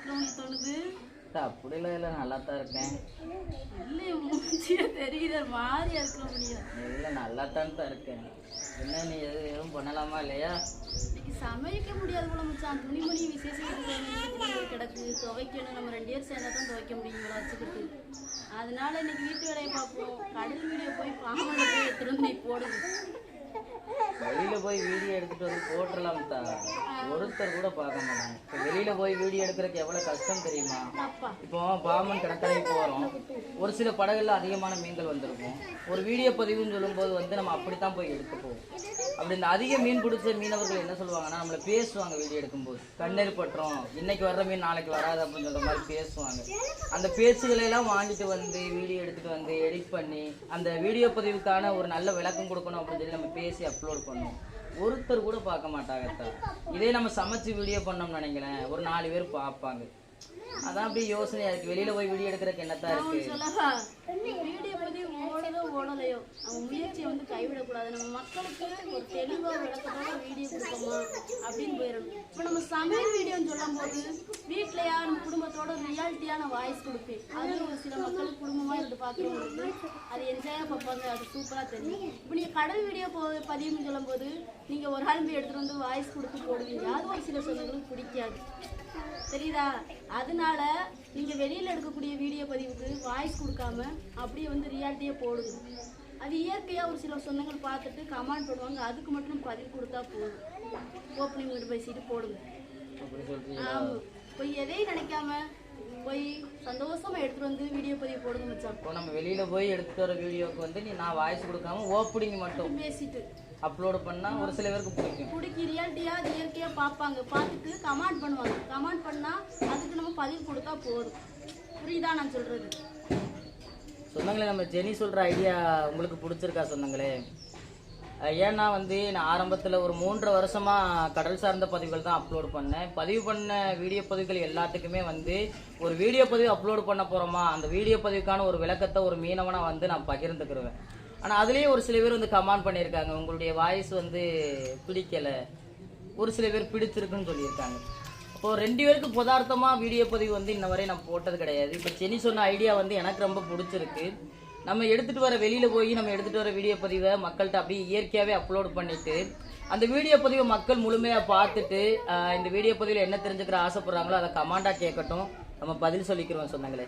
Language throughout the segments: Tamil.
இருக்கிறவங்க தோணுது. அப்படிலாம் இல்லை நல்லா தான் இருக்கேன். இல்லை மூஞ்சியே தெரியுது மாதிரியா இருக்கிற முடியும் இல்லை நல்லா தான் தான் இருக்கேன். என்ன நீ எது எதுவும் பண்ணலாமா இல்லையா? இன்னைக்கு சமைக்க முடியாது போல மச்சான். துணிமணி விசேஷம் கிடக்கு. துவைக்கணும். நம்ம ரெண்டு பேரும் சேர்ந்தா தான் துவைக்க முடியும் இவளை வச்சுக்கிட்டு அதனால இன்னைக்கு வீட்டு வேலையை பார்ப்போம். கடல் வீடியோ போய் பாம்பு போய் எடுத்துட்டு வந்து நீ போடுங்க. வெளியில போய் வீடியோ எடுத்துட்டு வந்து போட்டுடலாம் தான் ஒருத்தர் கூட பார்க்க மாட்டாங்க. இப்போ வெளியில போய் வீடியோ எடுக்கிறதுக்கு எவ்வளவு கஷ்டம் தெரியுமா? இப்போ பாமன் கடற்கரை போகிறோம் ஒரு சில படகுல அதிகமான மீன்கள் வந்திருக்கும். ஒரு வீடியோ பதிவுன்னு சொல்லும்போது வந்து நம்ம அப்படித்தான் போய் எடுத்துப்போம். அப்படி இந்த அதிக மீன் பிடிச்ச மீனவர்கள் என்ன சொல்லுவாங்கன்னா நம்மளை பேசுவாங்க வீடியோ எடுக்கும்போது. கண்ணீர் பட்டுறோம். இன்னைக்கு வர்ற மீன் நாளைக்கு வராது அப்படின்னு சொல்ற மாதிரி பேசுவாங்க. அந்த பேச்சுகளை எல்லாம் வாங்கிட்டு வந்து வீடியோ எடுத்துட்டு வந்து எடிட் பண்ணி அந்த வீடியோ பதிவுக்கான ஒரு நல்ல விளக்கம் கொடுக்கணும் அப்படின்னு சொல்லி நம்ம பேசி அப்லோட் பண்ணும். ஒருத்தர் கூட பார்க்க மாட்டாங்க இதே நம்ம சமைச்சு வீடியோ பண்ணோம்னு நினைக்கிறேன் ஒரு நாலு பேர் பார்ப்பாங்க. அதான் அப்படியே யோசனையா இருக்கு. வெளியில போய் வீடியோ எடுக்கிறதுக்கு என்னத்தான் இருக்கு? வீடியோ பத்தி ஓடதோ ஓடலையோ. நம்ம முயற்சியை வந்து கைவிடக்கூடாது. நம்ம மக்களுக்கு ஒரு தெளிவா விளக்கத்தோட வீடியோ கொடுப்போமா அப்படின்னு போயிடணும். இப்போ நம்ம சமையல் வீடியோன்னு சொல்லும் போது வீட்லயா நம்ம குடும்பத்தோட ரியாலிட்டியான வாய்ஸ் கொடுப்பேன் அது ஒரு சில மக்களுக்கு குடும்பமா இருந்து பார்க்குறவங்களுக்கு அது என்ஜாயா பார்ப்பாங்க. அது சூப்பரா தெரியும். இப்போ நீங்க கடல் வீடியோ போ பதிவுன்னு சொல்லும் போது நீங்க ஒரு ஆள் போய் எடுத்துட்டு வந்து வாய்ஸ் கொடுத்து போடுவீங்க. அது ஒரு சில சொந்தங்களுக்கு பிடிக்காது. தெரியுதா? அதனால நீங்க வெளியில எடுக்கக்கூடிய வீடியோ பதிவுக்கு வாய்ஸ் கொடுக்காம அப்படியே வந்து ரியாலிட்டியே போடுங்க. அது இயற்கையா ஒரு சில சொந்தங்கள் பார்த்துட்டு கமெண்ட் போடுவாங்க. அதுக்கு மட்டும் பதிவு கொடுத்தா போதும். ஓப்பனிங் மட்டும் பேசிட்டு போடுங்க. போய் எதையும் நினைக்காம போய் சந்தோஷமா எடுத்துட்டு வந்து வீடியோ பதிவு போடுங்க மச்சான். இப்போ நம்ம வெளியில போய் எடுத்துட்டு வர வீடியோக்கு வந்து நீ நான் வாய்ஸ் கொடுக்காம ஓப்பனிங் மட்டும். பேசிட்டு. அப்லோட் பண்ணா ஒரு சில பேருக்கு பிடிக்கும். பிடிக்கி ரியாலிட்டியா அது இயற்கையா பார்ப்பாங்க. பார்த்துட்டு கமெண்ட் பண்ணுவாங்க. கமெண்ட் பண்ணா அதுக்கு நம்ம பதிவு கொடுத்தா போதும். புரியுதா நான் சொல்றது? சொந்தங்களே நம்ம ஜெனி சொல்ற ஐடியா உங்களுக்கு பிடிச்சிருக்கா சொந்தங்களே ஏன்னா வந்து நான் ஆரம்பத்தில் ஒரு மூன்றரை வருஷமா கடல் சார்ந்த பதிவுகள் தான் அப்லோட் பண்ணேன். பதிவு பண்ண வீடியோ பதிவுகள் எல்லாத்துக்குமே வந்து ஒரு வீடியோ பதிவு அப்லோட் பண்ண போறோமா? அந்த வீடியோ பதிவுக்கான ஒரு விளக்கத்தை ஒரு மீனவனா வந்து நான் பகிர்ந்துக்கிருவேன். ஆனால் அதுலேயும் ஒரு சில பேர் வந்து கமெண்ட் பண்ணியிருக்காங்க. உங்களுடைய வாய்ஸ் வந்து பிடிக்கல. ஒரு சில பேர் பிடிச்சிருக்குன்னு சொல்லியிருக்காங்க. இப்போ ரெண்டு பேருக்கு பொதார்த்தமாக வீடியோ பதிவு வந்து இன்ன வரை நான் போட்டது கிடையாது. இப்போ செனி சொன்ன ஐடியா வந்து எனக்கு ரொம்ப பிடிச்சிருக்கு. நம்ம எடுத்துகிட்டு வர வெளியில் போய் நம்ம எடுத்துகிட்டு வர வீடியோ பதிவை மக்கள்கிட்ட அப்படியே இயற்கையாகவே அப்லோட் பண்ணிட்டு அந்த வீடியோ பதிவை மக்கள் முழுமையாக பார்த்துட்டு இந்த வீடியோ பதிவில் என்ன தெரிஞ்சுக்கிற ஆசைப்படுறாங்களோ அதை கமாண்டாக கேட்கட்டும். நம்ம பதில் சொல்லிக்கிறோம் சொன்னாங்களே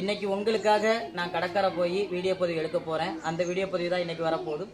இன்னைக்கு உங்களுக்காக நான் கடற்கரை போய் வீடியோ பதிவு எடுக்க போறேன். அந்த வீடியோ பதிவு தான் இன்னைக்கு வரப்போகுது.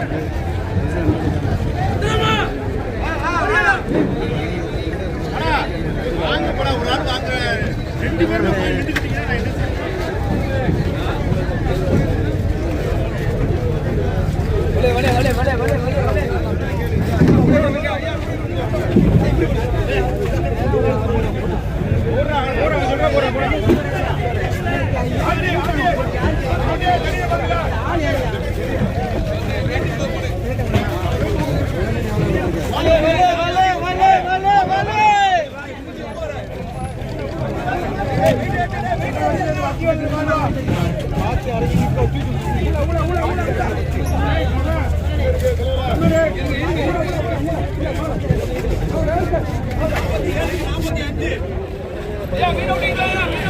பாருங்க வண்டி வந்து Yeah, we don't need that.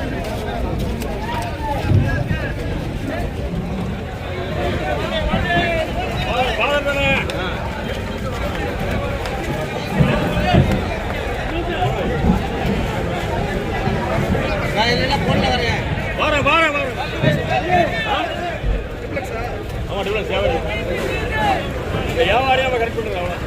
வார? வார வார ஆமா டிஃபரன்ஸ் வியாபாரி. இந்த வியாபாரியா கரெக்ட் பண்ணுங்க அவ்வளோ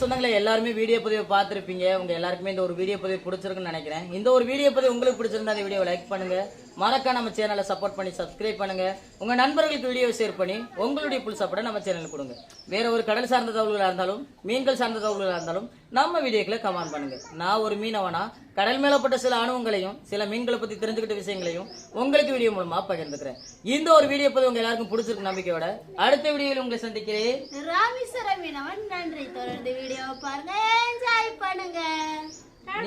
சொன்னாங்களே எல்லாருமே வீடியோ பதிவு பார்த்துருப்பீங்க. உங்க எல்லாருக்குமே இந்த ஒரு வீடியோ பதிவு பிடிச்சிருக்குன்னு நினைக்கிறேன். இந்த ஒரு வீடியோ பதிவு உங்களுக்கு பிடிச்சிருந்தா அந்த வீடியோ லைக் பண்ணுங்க. மறக்க நம்ம சேனலை சப்போர்ட் பண்ணி சப்ஸ்கிரைப் பண்ணுங்க. உங்க நண்பர்களுக்கு வீடியோ ஷேர் பண்ணி உங்களுடைய புல் சப்போர்ட்டை நம்ம சேனலுக்கு கொடுங்க. வேற ஒரு கடல் சார்ந்த தகவல்களாக இருந்தாலும் மீன்கள் சார்ந்த தகவல்களாக இருந்தாலும் நம்ம வீடியோக்களை கமெண்ட் பண்ணுங்க. நான் ஒரு மீனவனா கடல் மேலப்பட்ட சில அனுபவங்களையும் சில மீன்களை பத்தி தெரிஞ்சுக்கிட்ட விஷயங்களையும் உங்களுக்கு வீடியோ மூலமா பகிர்ந்துக்கிறேன். இந்த ஒரு வீடியோ பதிவு உங்க எல்லாருக்கும் பிடிச்சிருக்கு நம்பிக்கையோட அடுத்த வீடியோவில் உங்களை சந்திக்கிறேன். ராமேஸ்வரம் மீனவன் நன்றி. தொடர்ந்து வீடியோ பாருங்க. என்ஜாய் பண்ணுங்க.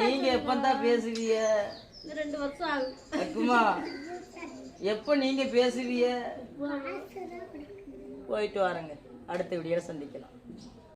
நீங்க எப்பந்தான் பேசுவீங்க? ரெண்டு வருஷம் ஆகும் அக்குமா எப்ப நீங்க பேசுவீங்க போயிட்டு வாருங்க. அடுத்த வீடியோல சந்திக்கலாம்.